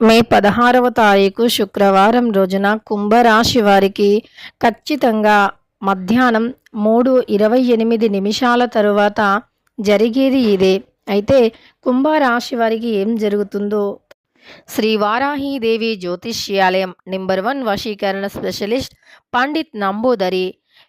మే పదహారవ తారీఖు శుక్రవారం రోజున కుంభరాశి వారికి ఖచ్చితంగా మధ్యాహ్నం మూడు ఇరవై ఎనిమిది నిమిషాల తరువాత జరిగేది ఇదే. అయితే కుంభరాశి వారికి ఏం జరుగుతుందో? శ్రీ వారాహీదేవి జ్యోతిష్యాలయం నెంబర్ వన్ వశీకరణ స్పెషలిస్ట్ పండిత్ నంబూదరి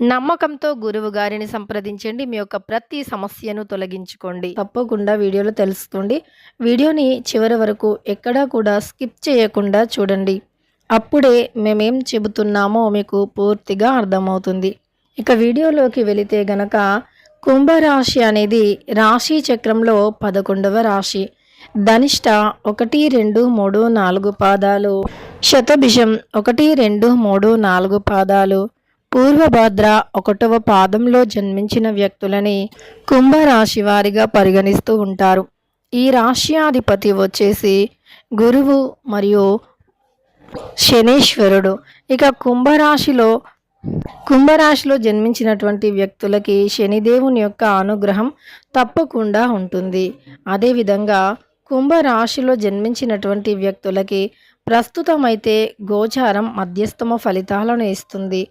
నమ్మకంతో గురువు గారిని సంప్రదించండి. మీ యొక్క ప్రతి సమస్యను తొలగించుకోండి. తప్పకుండా వీడియోలో తెలుసుకోండి వీడియోని చివరి వరకు ఎక్కడా కూడా స్కిప్ చేయకుండా చూడండి. అప్పుడే మేమేం చెబుతున్నామో మీకు పూర్తిగా అర్థమవుతుంది. ఇక వీడియోలోకి వెళితే గనక కుంభరాశి అనేది రాశి చక్రంలో పదకొండవ రాశి. ధనిష్ట ఒకటి రెండు మూడు నాలుగు పాదాలు. శతభిషం ఒకటి రెండు మూడు నాలుగు పాదాలు. పూర్వభద్ర ఒకటవ పాదంలో జన్మించిన వ్యక్తులని కుంభరాశి వారిగా పరిగణిస్తూ ఉంటారు. ఈ రాశ్యాధిపతి వచ్చేసి గురువు మరియు శనేశ్వరుడు. ఇక కుంభరాశిలో కుంభరాశిలో జన్మించినటువంటి వ్యక్తులకి శనిదేవుని యొక్క అనుగ్రహం తప్పకుండా ఉంటుంది. అదేవిధంగా కుంభరాశిలో జన్మించినటువంటి వ్యక్తులకి ప్రస్తుతమైతే గోచారం మధ్యస్థమ ఫలితాలను ఇస్తుంది.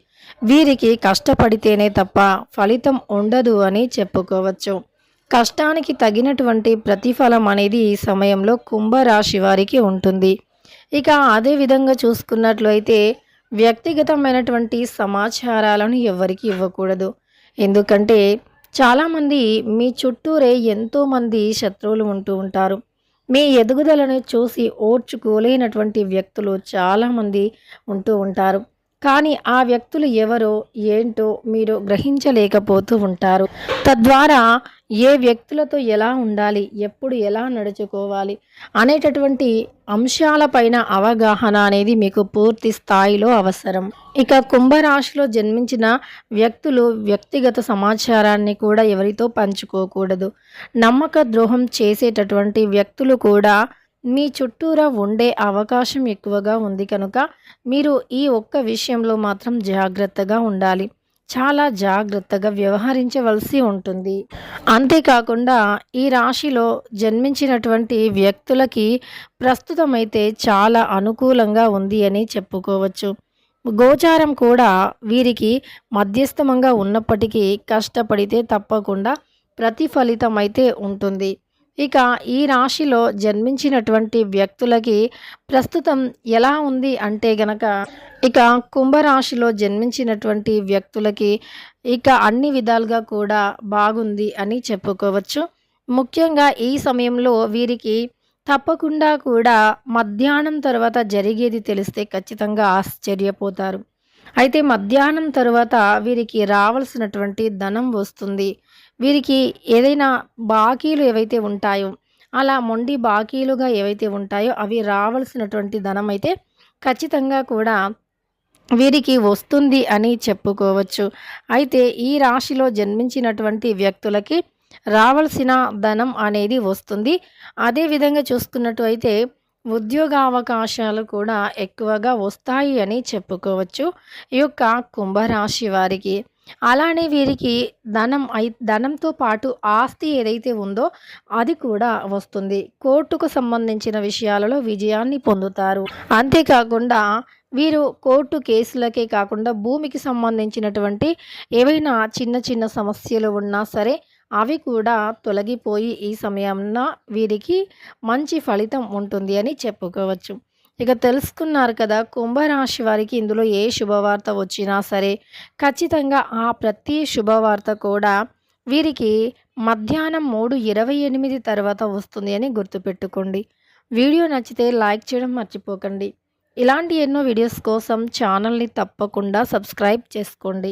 వీరికి కష్టపడితేనే తప్ప ఫలితం ఉండదు అని చెప్పుకోవచ్చు. కష్టానికి తగినటువంటి ప్రతిఫలం అనేది ఈ సమయంలో కుంభరాశి వారికి ఉంటుంది. ఇక అదే విధంగా చూసుకున్నట్లయితే వ్యక్తిగతమైనటువంటి సమాచారాలను ఎవరికి ఇవ్వకూడదు. ఎందుకంటే చాలామంది మీ చుట్టూరే ఎంతోమంది శత్రువులు ఉంటూ ఉంటారు. మీ ఎదుగుదలను చూసి ఓర్చుకోలేనటువంటి వ్యక్తులు చాలామంది ఉంటూ ఉంటారు. కానీ ఆ వ్యక్తులు ఎవరో ఏంటో మీరు గ్రహించలేకపోతూ ఉంటారు. తద్వారా ఏ వ్యక్తులతో ఎలా ఉండాలి ఎప్పుడు ఎలా నడుచుకోవాలి అనేటటువంటి అంశాలపైన అవగాహన అనేది మీకు పూర్తి స్థాయిలో అవసరం. ఇక కుంభరాశిలో జన్మించిన వ్యక్తులు వ్యక్తిగత సమాచారాన్ని కూడా ఎవరితో పంచుకోకూడదు. నమ్మక ద్రోహం చేసేటటువంటి వ్యక్తులు కూడా మీ చుట్టూరా ఉండే అవకాశం ఎక్కువగా ఉంది కనుక మీరు ఈ ఒక్క విషయంలో మాత్రం జాగ్రత్తగా ఉండాలి. చాలా జాగ్రత్తగా వ్యవహరించవలసి ఉంటుంది. అంతేకాకుండా ఈ రాశిలో జన్మించినటువంటి వ్యక్తులకి ప్రస్తుతమైతే చాలా అనుకూలంగా ఉంది అని చెప్పుకోవచ్చు. గోచారం కూడా వీరికి మధ్యస్థమంగా ఉన్నప్పటికీ కష్టపడితే తప్పకుండా ప్రతిఫలితం అయితే ఉంటుంది. ఇక ఈ రాశిలో జన్మించినటువంటి వ్యక్తులకి ప్రస్తుతం ఎలా ఉంది అంటే గనక ఇక కుంభరాశిలో జన్మించినటువంటి వ్యక్తులకి ఇక అన్ని విధాలుగా కూడా బాగుంది అని చెప్పుకోవచ్చు. ముఖ్యంగా ఈ సమయంలో వీరికి తప్పకుండా కూడా మధ్యాహ్నం తర్వాత జరిగేది తెలిస్తే ఖచ్చితంగా ఆశ్చర్యపోతారు. అయితే మధ్యాహ్నం తర్వాత వీరికి రావాల్సినటువంటి ధనం వస్తుంది. వీరికి ఏదైనా బాకీలు ఏవైతే ఉంటాయో అలా మొండి బాకీలుగా ఏవైతే ఉంటాయో అవి రావాల్సినటువంటి ధనం అయితే ఖచ్చితంగా కూడా వీరికి వస్తుంది అని చెప్పుకోవచ్చు. అయితే ఈ రాశిలో జన్మించినటువంటి వ్యక్తులకి రావాల్సిన ధనం అనేది వస్తుంది. అదేవిధంగా చూసుకున్నట్టు అయితే ఉద్యోగ అవకాశాలు కూడా ఎక్కువగా వస్తాయి అని చెప్పుకోవచ్చు. ఈ యొక్క కుంభరాశి వారికి అలానే వీరికి ధనం అయి ధనంతో పాటు ఆస్తి ఏదైతే ఉందో అది కూడా వస్తుంది. కోర్టుకు సంబంధించిన విషయాలలో విజయాన్ని పొందుతారు. అంతేకాకుండా వీరు కోర్టు కేసులకే కాకుండా భూమికి సంబంధించినటువంటి ఏవైనా చిన్న చిన్న సమస్యలు ఉన్నా సరే అవి కూడా తొలగిపోయి ఈ సమయంలో వీరికి మంచి ఫలితం ఉంటుంది అని చెప్పుకోవచ్చు. ఇక తెలుసుకున్నారు కదా కుంభరాశి వారికి ఇందులో ఏ శుభవార్త వచ్చినా సరే ఖచ్చితంగా ఆ ప్రతి శుభవార్త కూడా వీరికి మధ్యాహ్నం మూడు ఇరవై ఎనిమిది తర్వాత వస్తుంది అని గుర్తుపెట్టుకోండి. వీడియో నచ్చితే లైక్ చేయడం మర్చిపోకండి. ఇలాంటి ఎన్నో వీడియోస్ కోసం ఛానల్ని తప్పకుండా సబ్స్క్రైబ్ చేసుకోండి.